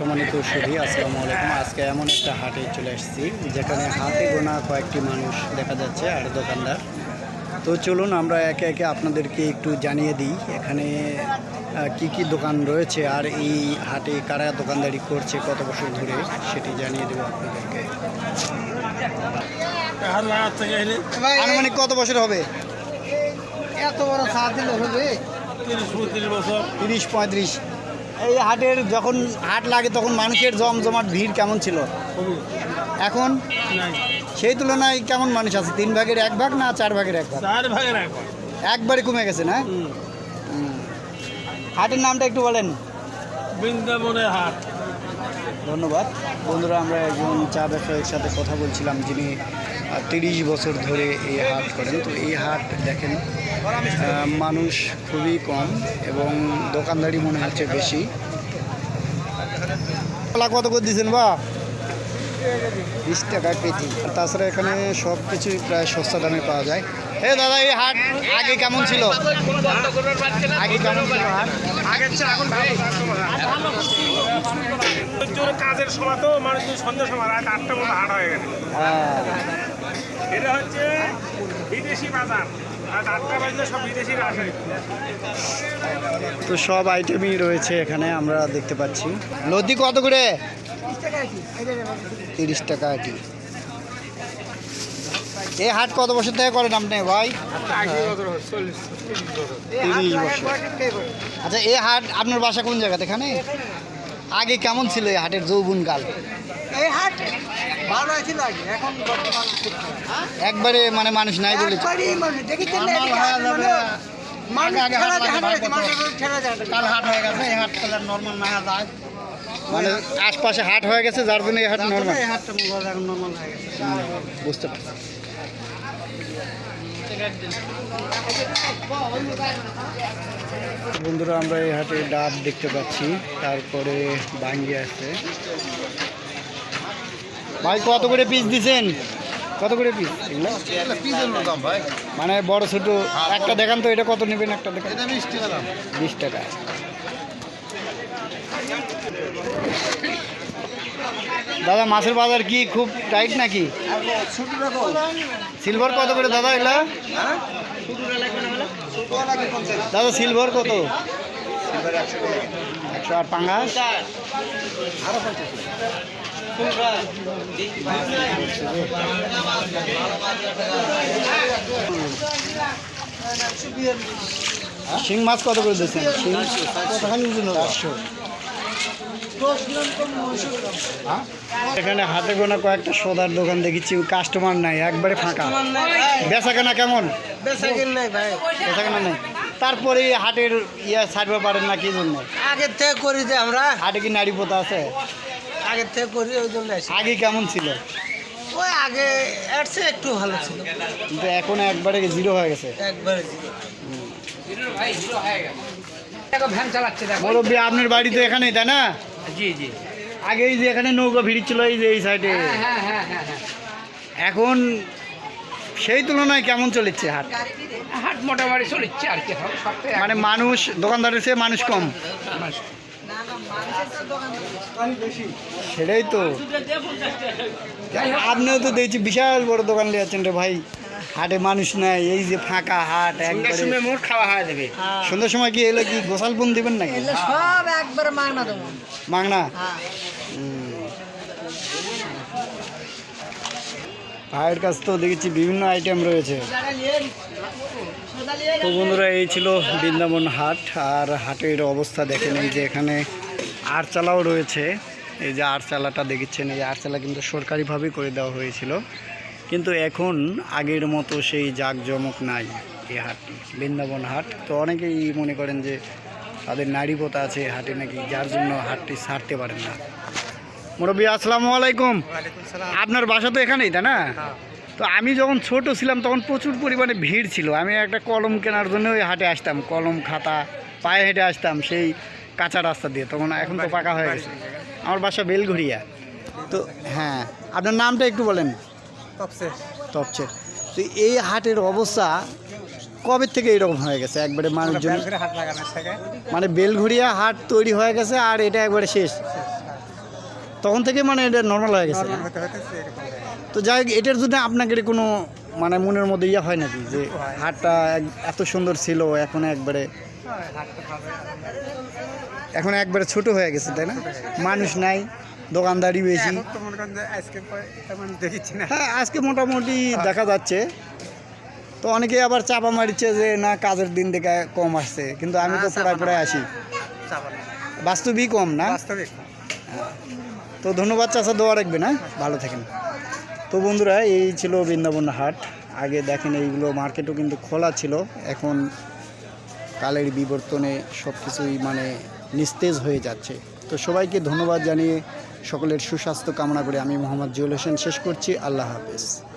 সম্মানিত সুধী আসসালামু আলাইকুম। আজকে এমন একটা হাটে চলে এসেছি যেখানে হাতে গোনা কয়েকটি মানুষ দেখা যাচ্ছে আর দোকানদার। তো চলুন আমরা একে একে আপনাদেরকে একটু জানিয়ে দিই এখানে কি কি দোকান রয়েছে আর এই হাটে কারা দোকানদারি করছে কত বছর ধরে সেটি জানিয়ে দেবো আপনাদেরকে। আনুমানিক কত বছর হবে? এত বড় সাত দিলে হবে। তিরিশ পঁয়ত্রিশ। এই হাটের যখন হাট লাগে তখন মানুষের জমজমাট ভিড় কেমন ছিল? এখন? সেই তুলনায় কেমন মানুষ আছে? তিন ভাগের এক ভাগ না চার ভাগের এক ভাগ? চার ভাগের একবার একবারে কমে গেছে না? হাটের নামটা একটু বলেন। বৃন্দাবনের হাট। ধন্যবাদ। বন্ধুরা আমরা একজন চা ব্যবসায়ীর সাথে কথা বলছিলাম যিনি তিরিশ বছর ধরে এই হাট করেন। তো এই হাট দেখেন মানুষ খুবই কম এবং দোকানদারি মনে হচ্ছে বেশি। কত করে দিয়েছেন বা? বিশ টাকা কেজি। তাছাড়া এখানে সব কিছুই প্রায় সস্তা দামে পাওয়া যায়। এ দাদা এই হাট আগে কেমন ছিল? আগে কেমন ছিল হাট? কাজের সময় তো মানুষ সন্ধ্যা সময় রাত আটটার মতো হাট হয়ে গেছে। এটা হচ্ছে বিদেশি বাজার। আটটা তো সব আইটেমই রয়েছে এখানে আমরা দেখতে পাচ্ছি। লতি কত করে? তিরিশ টাকা আটি এই হাট কত বছর থেকে করেন আপনি ভাই? তিরিশ বছর। আচ্ছা এই হাট আপনার বাসা কোন জায়গাতে এখানে? আগে কেমন ছিল এই হাটের যৌবনকাল? এই হাট ভালো ছিল আগে এখন বর্তমান একবারে মানে মানুষ নাই বলে মানে আশপাশে হাট হয়ে গেছে যার জন্য এই হাট নর্মাল মোবাইল এখন হয়ে বন্ধুরা আমরা এই হাটে ডাব দেখতে পাচ্ছি। তারপরে বাঙ্গি আছে। ভাই কত করে পিস দিছেন? কত করে পিস এগুলো? মানে বড় ছোট? একটা দেখান তো এটা কত নেবেন? একটা দেখান। বিশ টাকা। দাদা মাছের বাজার কি খুব টাইট নাকি? সিলভার কত করে দাদা এগুলা? দাদা সিলভার কত? একশো আর পাঙ্গাস। শিং মাছ কত করে দিচ্ছেন? শিং চারশো এখানে হাতে গোনা কয়েকটা সোদার দোকান দেখেছি কাস্টমার নাই একবারে ফাঁকা। বেচা কেনা কেমন? বেচা কিন নাই ভাই। বেচা কেনা নেই। তারপরে হাটের ইয়া ছাড়বে পারেন না কি জন্য? আগের থেকে করি যে আমরা। হাটে কি নারী পোতা আছে? আগের থেকে করি ওই জন্য আসি। আগে কেমন ছিল? ওই আগে এর একটু ভালো ছিল। কিন্তু এখন একবারে জিরো হয়ে গেছে? একবারে জিরো ভাই ভ্যান চালাচ্ছে দেখো। মুরব্বী আপনার বাড়ি তো এখানেই তাই না? জি জি। আগে এই যে এখানে নৌকা ভিড় ছিল এই যে এই সাইডে হ্যাঁ হ্যাঁ হ্যাঁ এখন সেই তুলনায় কেমন চলেছে হাট? হাট মোটামুটি চলেছে আর কি মানে মানুষ দোকানদারের চেয়ে মানুষ কম। সেটাই তো। আপনিও তো দেখছি বিশাল বড় দোকান লিয়েছেন রে ভাই। হাটে মানুষ নাই এই যে ফাঁকা হাট একবারে মোট খাওয়া হয় দেবে। সন্ধ্যার সময় কি এলো কি গোসাল বোন দিবেন নাকি? সব একবার মাগনা দেবো। মাংনা? হ্যাঁ। ভাইয়ের কাছ তো দেখেছি বিভিন্ন আইটেম রয়েছে। তো বন্ধুরা এই ছিল বৃন্দাবন হাট আর হাটের অবস্থা দেখেন এই যে এখানে আরচালাও রয়েছে। এই যে আরচালাটা দেখেছেন এই আরচালা কিন্তু সরকারিভাবেই করে দেওয়া হয়েছিল। কিন্তু এখন আগের মতো সেই জাঁকজমক নাই এই হাটটি বৃন্দাবন হাট। তো অনেকেই মনে করেন যে তাদের নারী পোতা আছে হাটে নাকি যার জন্য হাটটি ছাড়তে পারেন না। মুরব্বী আসসালামু আলাইকুম। আপনার বাসা তো এখানেই তাই না? তো আমি যখন ছোট ছিলাম তখন প্রচুর পরিমাণে ভিড় ছিল। আমি একটা কলম কেনার জন্য ওই হাটে আসতাম কলম খাতা পায়ে হেঁটে আসতাম সেই কাঁচা রাস্তা দিয়ে। তখন এখন তো পাকা হয়ে গেছে। আমার বাসা বেলঘড়িয়া। তো হ্যাঁ আপনার নামটা একটু বলেন। তো এই হাটের অবস্থা কবে থেকে এরকম হয়ে গেছে? একবারে মানুষজন মানে বেলঘড়িয়া হাট তৈরি হয়ে গেছে আর এটা একবারে শেষ। তখন থেকে মানে এটা নর্মাল হয়ে গেছে। তো যাই হোক, এটার জন্য আপনাকে কোনো মানে মনের মধ্যে ইয়ে হয় নাকি? যে হাটটা এত সুন্দর ছিল এখন একবারে। এখন একবারে ছোট হয়ে গেছে তাই না? মানুষ নাই। দোকানদারি বেশি। এখন তো মনে হ্যাঁ আজকে মোটামুটি দেখা যাচ্ছে। তো অনেকে আবার চাপা মারিচ্ছে যে না কাজের দিন থেকে কম আসছে। কিন্তু আমি তো প্রায় প্রায় আসি। বাস্তবিক কম না? তো ধন্যবাদ চাষা দোয়া রাখবে না ভালো থাকেন। তো বন্ধুরা এই ছিল বৃন্দাবন হাট। আগে দেখেন এইগুলো মার্কেটও কিন্তু খোলা ছিল। এখন কালের বিবর্তনে সব কিছুই মানে নিস্তেজ হয়ে যাচ্ছে। তো সবাইকে ধন্যবাদ জানিয়ে সকলের সুস্বাস্থ্য কামনা করে আমি মোহাম্মদ জুয়েল হোসেন শেষ করছি। আল্লাহ হাফেজ।